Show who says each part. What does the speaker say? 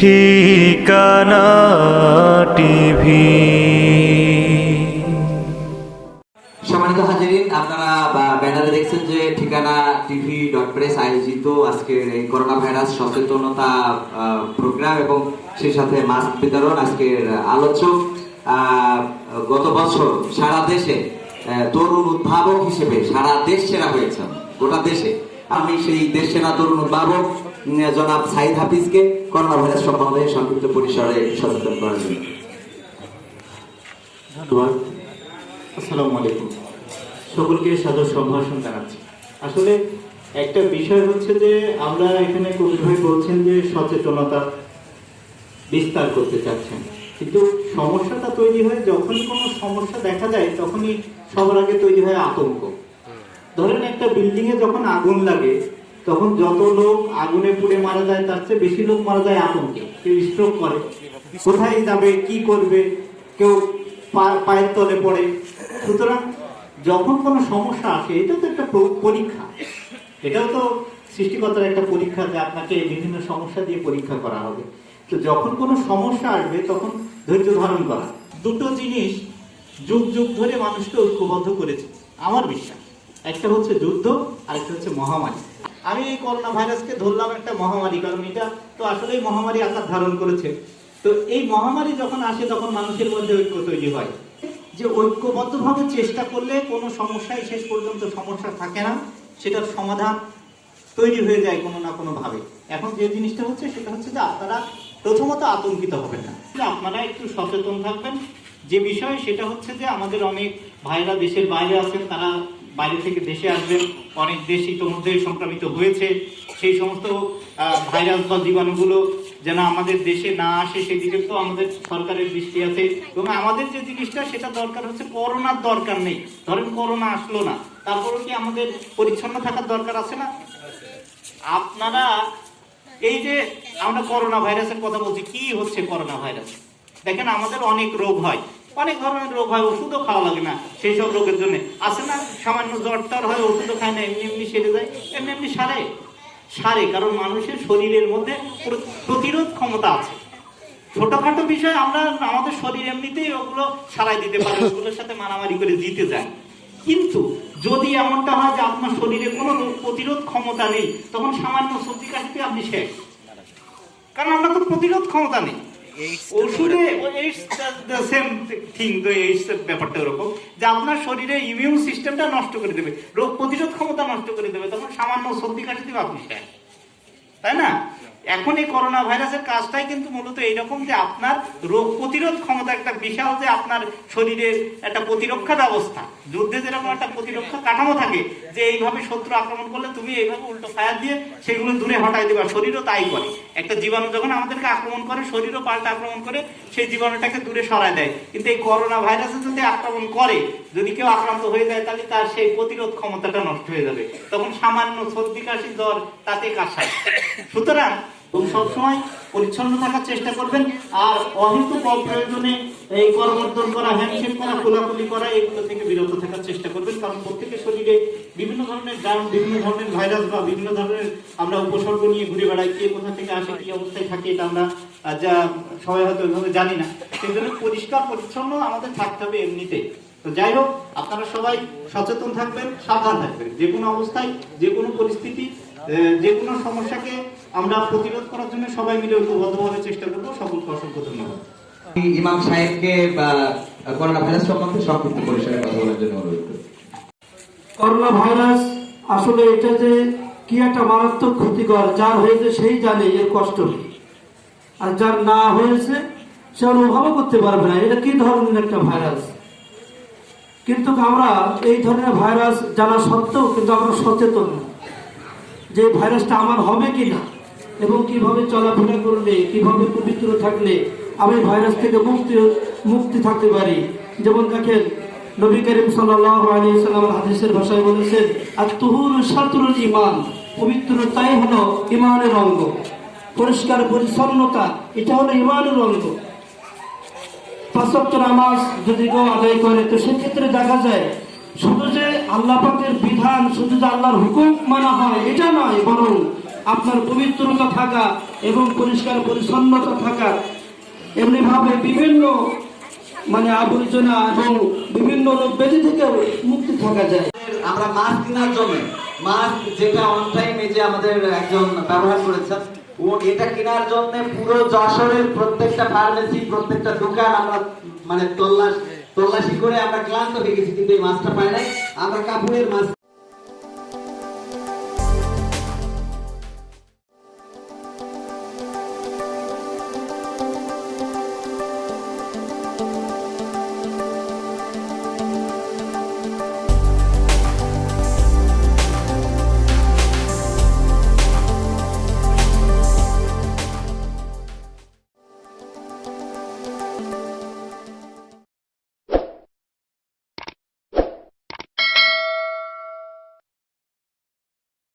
Speaker 1: ঠিকানা টিভি।
Speaker 2: সম্মানিত হাজিরিন, আপনারা ব্যানারে দেখছেন যে ঠিকানা টিভি ডট প্রেস আয়োজিত আজকের এই করোনা ভাইরাস সচেতনতা প্রোগ্রাম এবং সেই সাথে মাস্ক বিতরণ আজকের আলোচক গত বছর সারা দেশে তরুণ উদ্ভাবক হিসেবে সারা দেশ সেরা হয়েছেন গোটা দেশে। আমি সেই দেশ সেরা তরুণ উদ্ভাবক জনাব সাইদ হাফিজকে করোনা ভাইরাস সম্বন্ধে সংক্ষিপ্ত পরিসরে সচেতন করার জন্য।
Speaker 3: ধন্যবাদ আসসালামু আলাইকুম। সকলকে সাদর সম্ভাষণ জানাচ্ছি। আসলে একটা বিষয় হচ্ছে যে, আমরা এখানে কবির ভাই বলছেন যে, সচেতনতা বিস্তার করতে চাচ্ছেন। কিন্তু সমস্যাটা তৈরি হয়, যখনই কোনো সমস্যা দেখা যায়, তখনই সবার আগে তৈরি হয় আতঙ্ক। ধরেন একটা বিল্ডিং এ যখন আগুন লাগে, তখন যত লোক আগুনে পুড়ে মারা যায়, তার চেয়ে বেশি লোক মারা যায় আতঙ্কে। কেউ স্ট্রোক করে। কোথায় যাবে, কি করবে? কেউ পায়ের তলে পড়ে। সুতরাং যখন কোনো সমস্যা আসে এটা তো একটা পরীক্ষা। এটাও তো সৃষ্টিকর্তার একটা পরীক্ষা যে আপনাকে বিভিন্ন সমস্যা দিয়ে পরীক্ষা করা হবে। তো যখন কোনো সমস্যা আসবে, তখন ধৈর্য ধারণ করা। দুটো জিনিস যুগ যুগ ধরে মানুষকে ঐক্যবদ্ধ করেছে, আমার বিশ্বাস। একটা হচ্ছে যুদ্ধ আর একটা হচ্ছে মহামারী। আমি এই করোনা ভাইরাসকে ধরলাম একটা মহামারী, কারণ এটা তো আসলেই মহামারী আকার ধারণ করেছে। তো এই মহামারী যখন আসে, তখন মানুষের মধ্যে ঐক্য তৈরি হয়। যে ঐক্যবদ্ধভাবে চেষ্টা করলে কোনো সমস্যায় শেষ পর্যন্ত সমস্যা থাকে না, সেটার সমাধান তৈরি হয়ে যায় কোনো না কোনো ভাবে এখন যে জিনিসটা হচ্ছে, সেটা হচ্ছে যে আপনারা প্রথমত আতঙ্কিত হবেন না। আপনারা একটু সচেতন থাকবেন। যে বিষয়, সেটা হচ্ছে যে আমাদের অনেক ভাইরা দেশের বাইরে আছেন, তারা বাইরে থেকে দেশে আসবেন, অনেক দেশ ইতোমধ্যে সংক্রামিত হয়েছে। সেই সমস্ত ভাইরাস বা জীবাণুগুলো যেন আমাদের দেশে না আসে, সেই দিকে তো আমাদের সরকারের দৃষ্টি আছে। এবং আমাদের যে জিনিসটা, সেটা দরকার হচ্ছে করোনার দরকার নেই। ধরেন করোনা আসলো না, তারপরেও কি আমাদের পরিচ্ছন্ন থাকার দরকার আছে না? আপনারা, এই যে আমরা করোনা ভাইরাসের কথা বলছি, কি হচ্ছে করোনা ভাইরাস? দেখেন, আমাদের অনেক রোগ হয়। অনেক ধরনের রোগ হয়, ওষুধও খাওয়া লাগে না সেই সব রোগের জন্য। আছে না, সামান্য জ্বর টর হয়, ওষুধও খায় না, এমনি এমনি সেরে যায়, এমনি এমনি সারে। সারে, কারণ মানুষের শরীরের মধ্যে প্রতিরোধ ক্ষমতা আছে। ছোটখাটো বিষয়, আমরা আমাদের শরীর এমনিতেই ওগুলো সারাই দিতে পারে, ওগুলোর সাথে মারামারি করে জিতে যায়। কিন্তু যদি এমনটা হয় যে আপনার শরীরে কোনো প্রতিরোধ ক্ষমতা নেই, তখন সামান্য সর্দি কাশিতে আপনি শেষ। কারণ আমরা তো প্রতিরোধ ক্ষমতা নেই। ওষুধে সেম থিং তো এইডস ব্যাপারটা ওরকম। যে আপনার শরীরে ইমিউন সিস্টেমটা নষ্ট করে দেবে রোগ প্রতিরোধ ক্ষমতা নষ্ট করে দেবে তখন সামান্য সর্দি কাশিতে আপনি শেষ তাই না? এখন এই করোনা ভাইরাসের কাজটাই কিন্তু মূলত এইরকম যে আপনার রোগ প্রতিরোধ ক্ষমতা একটা বিশাল যে আপনার শরীরের একটা প্রতিরক্ষা ব্যবস্থা। যুদ্ধে যেরকম একটা প্রতিরক্ষা কাঠামো থাকে, যে এইভাবে শত্রু আক্রমণ করলে তুমি এইভাবে উল্টো ফায়ার দিয়ে সেগুলো দূরে হটাই দেবা, শরীরও তাই করে। একটা জীবাণু যখন আমাদেরকে আক্রমণ করে, শরীরও পাল্টা আক্রমণ করে, সেই জীবাণুটাকে দূরে সরায় দেয়। কিন্তু এই করোনা ভাইরাসে যদি আক্রমণ করে, যদি কেউ আক্রান্ত হয়ে যায়, তাহলে তার সেই প্রতিরোধ ক্ষমতাটা নষ্ট হয়ে যাবে। তখন সামান্য সর্দি, কাশি, জ্বর তাতে কাশায় সুতরাং এবং সবসময় পরিচ্ছন্ন থাকার চেষ্টা করবেন। আর অহেতুক অপ্রয়োজনে এই করমর্দন করা হ্যান্ডশেক করা, খোলাখুলি করা, এগুলো থেকে বিরত থাকার চেষ্টা করবেন। কারণ প্রত্যেকের শরীরে বিভিন্ন ধরনের গ্রাম বিভিন্ন ধরনের ভাইরাস বা বিভিন্ন ধরনের আমরা উপসর্গ নিয়ে ঘুরে বেড়াই, কে কোথা থেকে আসে, কি অবস্থায় থাকে, এটা আমরা যা সবাই হয়তো ওইভাবে জানি না। সেই জন্য পরিষ্কার, পরিচ্ছন্ন আমাদের থাকতে হবে এমনিতে তো যাই হোক, আপনারা সবাই সচেতন থাকবেন, সাবধান থাকবেন। যে কোনো অবস্থায়, যে কোনো পরিস্থিতি যে কোনো সমস্যাকে আমরা প্রতিরোধ করার জন্য সবাই মিলে ঐক্যবদ্ধভাবে চেষ্টা করব। সকলকে অসংখ্য ধন্যবাদ।
Speaker 2: ইমাম সাহেবকে বা করোনা ভাইরাস সম্বন্ধে সংক্ষিপ্ত পরিসরে কথা বলার জন্য অনুরোধ
Speaker 4: করোনা ভাইরাস আসলে এটা যে কি একটা মারাত্মক ক্ষতিকর যার হয়েছে সেই জানে এর কষ্ট আর যার না হয়েছে সে অনুভবও করতে পারবে না। এটা কি ধরনের একটা ভাইরাস? কিন্তু আমরা এই ধরনের ভাইরাস জানা সত্ত্বেও কিন্তু আমরা সচেতন না যে ভাইরাসটা আমার হবে কি না এবং কীভাবে চলাফেরা করলে, কীভাবে পবিত্র থাকলে আমি ভাইরাস থেকে মুক্তি মুক্তি থাকতে পারি। যেমন দেখেন, নবী করিম সাল্লাল্লাহু আলাইহি সাল্লাম হাদিসের ভাষায় বলেছেন আর তুহুর শাতরুল ইমান পবিত্রতাই হলো ইমানের অঙ্গ। পরিষ্কার পরিচ্ছন্নতা, এটা হলো ইমানের অঙ্গ। পাঁচক্ত নামাজ যদি কেউ আদায় করে, তো সেক্ষেত্রে দেখা যায়, শুধু যে আল্লাহ পাকের বিধান, শুধু যে আল্লাহর হুকুম মানা হয়, এটা নয়, বরং আপনার পবিত্রতা থাকা এবং পরিষ্কার পরিচ্ছন্নতা থাকার এমনিভাবে বিভিন্ন মানে আবর্জনা এবং বিভিন্ন রোগ ব্যাধি থেকে মুক্তি থাকা যায়।
Speaker 2: আমরা মাস্ক কেনার জন্য মাস্ক যেটা অন টাইমে যে আমাদের একজন ব্যবহার করেছেন ও এটা কেনার জন্য পুরো যশোরের প্রত্যেকটা ফার্মেসি প্রত্যেকটা দোকান আমরা মানে তল্লাশ, তল্লাশি করে আমরা ক্লান্ত হয়ে গেছি, কিন্তু এই মাছটা পাই নাই। আমরা কাপুরের মাছ